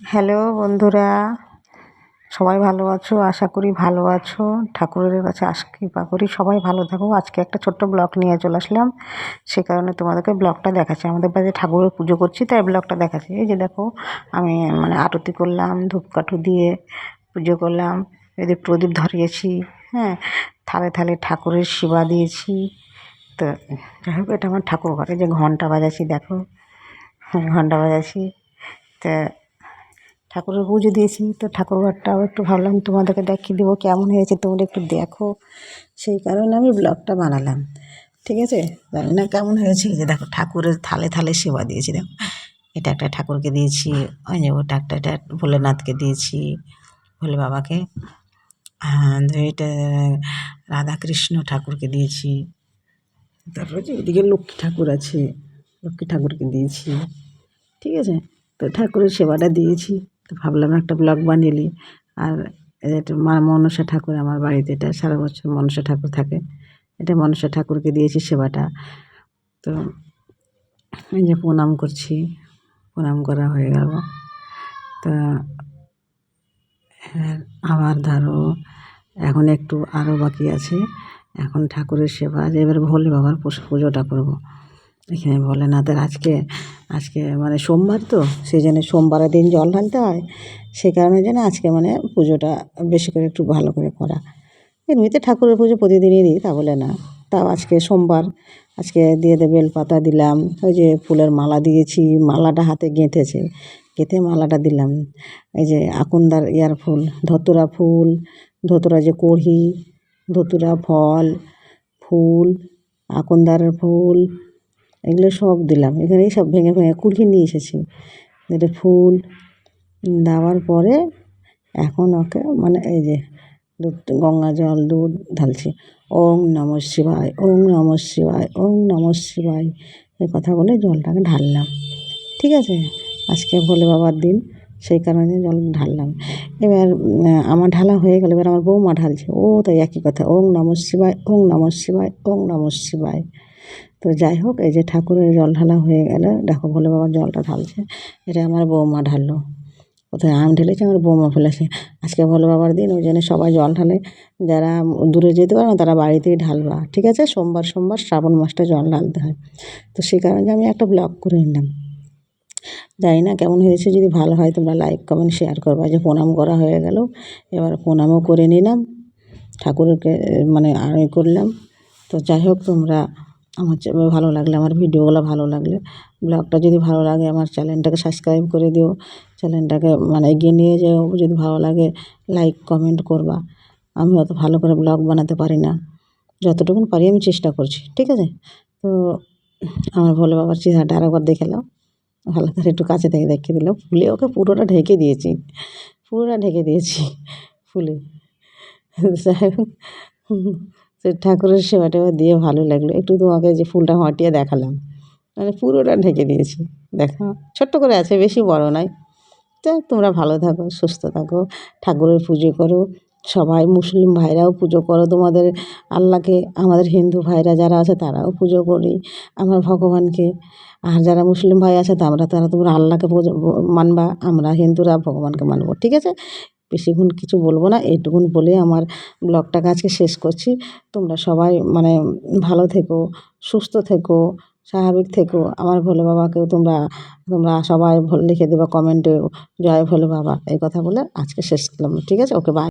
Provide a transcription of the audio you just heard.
Hello বন্ধুরা, সবাই ভালো আছো? আশা করি ভালো আছো। ঠাকুরের কাছে আশ কৃপা করি সবাই ভালো থাকো। আজকে একটা ছোট্ট ব্লগ নিয়ে চলে আসলাম। সে কারণে তোমাদেরকে ব্লগটা দেখাচ্ছি। আমাদের বাড়িতে ঠাকুরের পুজো করছি, তাই ব্লগটা দেখাচ্ছি। এই যে দেখো, আমি মানে আরতি করলাম, ধূপকাঠু দিয়ে পুজো করলাম, এদের প্রদীপ ধরিয়েছি হ্যাঁ থালে থালে ঠাকুরের সেবা দিয়েছি। তো যাই হোক, এটা আমার ঠাকুর ঘরে। যে ঘণ্টা বাজাচ্ছি, দেখো ঘণ্টা বাজাচ্ছি। তা ঠাকুরের পুজো দিয়েছি, তো ঠাকুর ঘরটাও একটু ভাবলাম তোমাদেরকে দেখিয়ে দেবো কেমন হয়েছে, তোমরা একটু দেখো। সেই কারণে আমি ব্লগটা বানালাম। ঠিক আছে? জানি না কেমন হয়েছে যে দেখো ঠাকুরের থালে থালে সেবা দিয়েছি, দেখো। এটা একটা ঠাকুরকে দিয়েছি, ওই যে ওটা একটা, এটা ভোলেনাথকে দিয়েছি, ভোলে বাবাকে। এটা রাধাকৃষ্ণ ঠাকুরকে দিয়েছি। তারপরে যে এদিকে লক্ষ্মী ঠাকুর আছে, লক্ষ্মী ঠাকুরকে দিয়েছি। ঠিক আছে? তো ঠাকুরের সেবাটা দিয়েছি। তো ভাবলাম একটা ব্লগ বানিয়ে নিই। আর এটা মা, মনসা ঠাকুর আমার বাড়িতে, এটা সারা বছর মনসা ঠাকুর থাকে। এটা মনসা ঠাকুরকে দিয়েছি সেবাটা। তো এই যে প্রণাম করছি, প্রণাম করা হয়ে গেল। তা আবার ধরো, এখন একটু আরও বাকি আছে। এখন ঠাকুরের সেবা যে এবার ভোলে বাবার পুজোটা করব। এখানে ভোলেনাথের আজকে আজকে মানে সোমবার তো, সেই জন্য সোমবারের দিন জল ঢালতে হয়। সে কারণে যেন আজকে মানে পুজোটা বেশি করে একটু ভালো করে করা। এমনিতে ঠাকুরের পুজো প্রতিদিনই দিই, তা বলে না। তাও আজকে সোমবার, আজকে দিয়ে দে বেলপাতা দিলাম, ওই যে ফুলের মালা দিয়েছি, মালাটা হাতে গেঁথেছে। গেঁথে মালাটা দিলাম। এই যে আকুন্দার ইয়ার ফুল, ধতুরা ফুল, ধতুরা যে কড়ি, ধতুরা ফল, ফুল, আকন্দারের ফুল এগুলো সব দিলাম। এখানেই সব ভেঙে ভেঙে কুড়িয়ে নিয়ে এসেছি। এটা ফুল দেওয়ার পরে এখন ওকে মানে এই যে দুধ, গঙ্গা জল, দুধ ঢালছি। ওং নম শিবায় ওং নম শিবায় ওং নম শিবায় এই কথা বলে জলটাকে ঢাললাম। ঠিক আছে? আজকে ভোলে বাবার দিন, সেই কারণে জল ঢাললাম। এবার আমার ঢালা হয়ে গেল, এবার আমার বৌমা ঢালছে। ও তাই একই কথা ওং নম শিবায় ওং নম শিবায় ওং নম শিবায়। তো যাই হোক, এই যে ঠাকুরের জল ঢালা হয়ে গেলে। দেখো, ভোলে বাবার জলটা ঢালছে। এটা আমার বৌমা ঢাললো। কোথায় আম ঢেলেছে? আমার বৌমা ফেলেছে আজকে ভোলে বাবার দিন, ওই জন্য সবাই জল ঢালে। যারা দূরে যেতে পারে না, তারা বাড়িতেই ঢালবা। ঠিক আছে? সোমবার সোমবার শ্রাবণ মাসটা জল ঢালতে হয়। তো সেই কারণে আমি একটা ব্লগ করে নিলাম। জানি না কেমন হয়েছে, যদি ভালো হয় তোমরা লাইক, কমেন্ট, শেয়ার করবা। যে প্রণাম করা হয়ে গেল। এবার প্রণামও করে নিলাম। ঠাকুরকে মানে আড়াই করলাম। তো যাই হোক, তোমরা আমার ভালো লাগলে, আমার ভিডিওগুলো ভালো লাগলে, ব্লগটা যদি ভালো লাগে, আমার চ্যানেলটাকে সাবস্ক্রাইব করে দিও, চ্যানেলটাকে মানে এগিয়ে নিয়ে যেও, যদি ভালো লাগে, লাইক, কমেন্ট করবা। আমি অত ভালো করে ব্লগ বানাতে পারি না, যতটুকু পারি আমি চেষ্টা করছি, ঠিক আছে? তো আমার ভোলে বাবার চেহারাটা আরেকবার দেখে নাও। ভালো করে একটু কাছে থেকে দেখিয়ে দিলাম ফুলে ওকে পুরোটা ঢেকে দিয়েছি, পুরোটা ঢেকে দিয়েছি, ফুলে। যাই হোক। সে ঠাকুরের সেবাটাও দিয়ে ভালো লাগল। একটু তোমাকে যে ফুলটা হটিয়ে দেখালাম মানে পুরোটা ঢেকে দিয়েছি। দেখা, ছোট্ট করে আছে, বেশি বড় নয়। তো তোমরা ভালো থাকো, সুস্থ থাকো, ঠাকুরের পুজো করো। সবাই মুসলিম ভাইরাও পুজো করো। তোমাদের আল্লাহকে, আমাদের হিন্দু ভাইরা যারা আছে, তারাও পুজো করি আমার ভগবানকে। আর যারা মুসলিম ভাই আছে, তারা তারা তোমরা আল্লাহকে মানবা, আমরা হিন্দুরা ভগবানকে মানবো, ঠিক আছে? বেশিক্ষণ কিছু বলব না, এইটুকুন বলে আমার ব্লগটাকে আজকে শেষ করছি। তোমরা সবাই মানে ভালো থেকো, সুস্থ থেকো, স্বাভাবিক থেকো। আমার ভোলে বাবাকেও তোমরা তোমরা সবাই লিখে দেবে কমেন্টেও জয় ভোলে বাবা, এই কথা বলে আজকে শেষ করলাম। ঠিক আছে? Okay bye